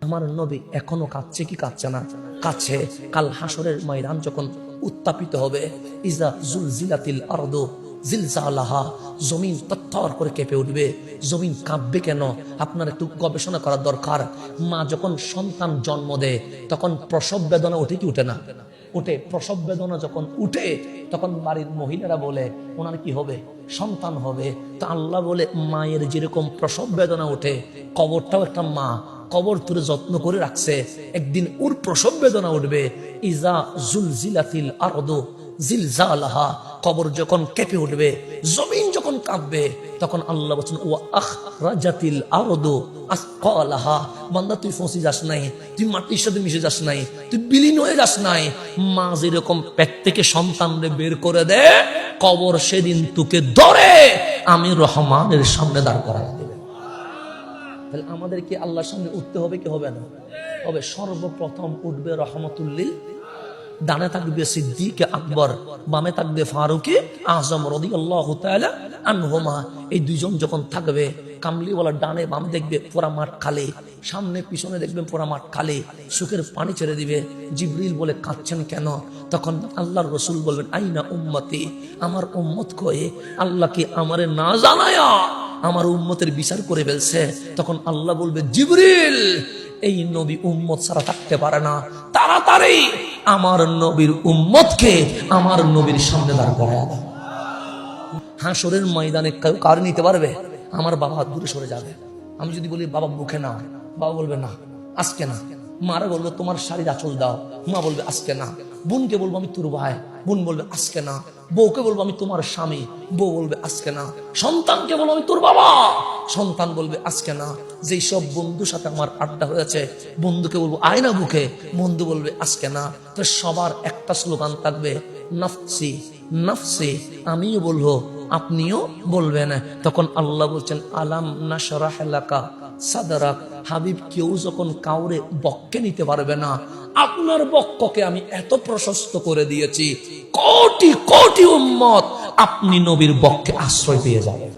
আমার নবী এখনও কাঁদছে কি কাঁদছে না? কাছে কাল হাসরের ময়দান যখন উত্তাপিত হবে। ইজা জুল জিলাতিল আরদ জিলজালাহা, জমিন তত্তর করে কেঁপে উঠবে। জমিন কাঁপবে কেন? আপনার একটু গবেষণা করার দরকার। মা যখন সন্তান জন্ম দেয়, তখন প্রসব বেদনা উঠে কি উঠে না? উঠে প্রসব বেদনা যখন উঠে, তখন বাড়ির মহিলারা বলে, ওনার কি হবে? সন্তান হবে। তা আল্লাহ বলে, মায়ের যেরকম প্রসব বেদনা ওঠে, কবরটাও একটা মা কবর তুলে যত্ন করে রাখছে। একদিন ওর প্রসব বেদনা উঠবে। ইজা জুলজিলাতিল আরদু জিলজালাহা। কবর যখন কেঁপে উঠবে, জমিন যখন কাঁপবে, তখন আল্লাহ বলছেন ও আখ রাজাতিল আরদু আসকালাহা। বান্দা, তুই ফসি যাস নাই, তুই মাটির সাথে মিশে যাস নাই, তুই বিলীন হয়ে যাস নাই। মা যেরকম পেট থেকে সন্তানরে বের করে দে কবর সেদিন তোকে ধরে। আমি রহমানের সামনে দাঁড় করাই তাহলে আমাদেরকে আল্লাহর সামনে উঠতে হবে কি হবে না? হবে সর্বপ্রথম উঠবে রহমতুল্লিল, ডানে থাকবে সিদ্দিক আকবর, বামে থাকবে ফারুকে আজম রদি আল্লাহ আনহুমা। এই দুইজন যখন থাকবে, কামলিওয়ালা ডানে বামে দেখবে পোড়া মাঠ খালি, সামনে পিছনে দেখবেন পোড়া মাঠ খালি, সুখের পানি ছেড়ে দিবে। জিবরিল বলে, কাঁদছেন কেন? তখন আল্লাহর রসুল বলবেন, আইনা উম্মতি, আমার উম্মত কয়ে আল্লাহকে আমারে না জানায়া? আমার উম্মতের বিচার করে ফেলছে। তখন আল্লাহ বলবে, জিবরিল, এই নবী উম্মত ছাড়া থাকতে পারে না। তাড়াতাড়ি আমার নবীর উম্মতকে আমার নবীর সামনে দাঁড় দাও। হাসরের ময়দানে কার নিতে পারবে? আমার বাবা দূরে সরে যাবে। আমি যদি বলি, বাবা মুখে না। বাবা বলবে, না, আজকে না। মারা বলবে, তোমার শাড়ির আঁচল দাও। মা বলবে, আজকে না। বোনকে বলব, আমি তোর ভাই। বোন বলবে, আজকে না। বউকে বলব, আমি তোমার স্বামী। বউ বলবে, আজকে না। সন্তানকে বলব, আমি তোর বাবা। সন্তান বলবে, আজকে না। যেই সব বন্ধুর সাথে আমার আড্ডা হয়েছে, বন্ধুকে বলব, আয়না বুকে। বন্ধু বলবে, আজকে না। তো সবার একটা স্লোগান থাকবে, নফসি নফসি। আমিও বলব, আপনিও বলবেন। তখন আল্লাহ বলছেন, আলাম না সরাহ এলাকা সাদারাক হাবিব কেউ যখন কাউরে বককে নিতে পারবে না, আপনার বক্ষকে আমি এত প্রশস্ত করে দিয়েছি, কোটি কোটি উম্মত আপনি নবীর বক্ষে আশ্রয় পেয়ে যাবেন।